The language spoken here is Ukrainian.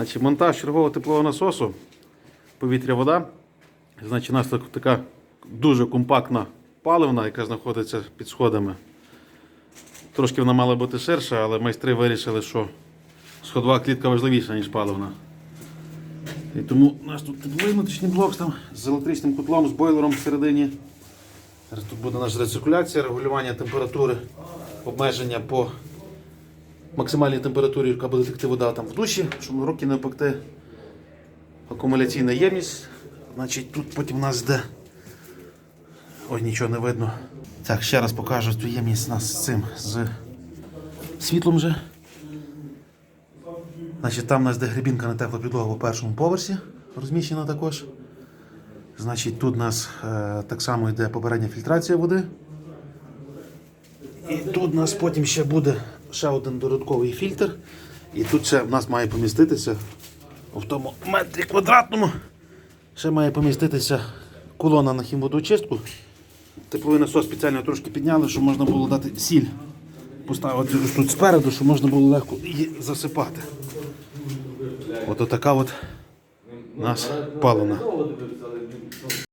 Значить, монтаж чергового теплового насосу, повітря-вода. Значить, у нас так- така дуже компактна паливна, яка знаходиться під сходами. Трошки вона мала бути ширша, але майстри вирішили, що сходова клітка важливіша, ніж паливна. І тому у нас тут тепловий внутрішній блок там, з електричним котлом, з бойлером всередині. Тут буде наша рециркуляція, регулювання температури, обмеження по максимальній температурі, яка буде текти вода там в душі, щоб руки не пекти. Акумуляційна ємність. Значить, тут потім у нас йде. Ой, нічого не видно. Так, ще раз покажу цю ємність у нас з цим з світлом вже. Значить, там у нас йде грибінка на теплу підлогу по першому поверсі, розміщена також. Значить, тут у нас е, так само йде попередня фільтрація води. І тут у нас потім ще буде ще один додатковий фільтр. І тут ще в нас має поміститися в тому метрі квадратному. Ще має поміститися колона на хімводоочистку. Тепловий насос спеціально трошки підняли, щоб можна було дати сіль. Поставити ось тут спереду, щоб можна було легко її засипати. От така от нас палена.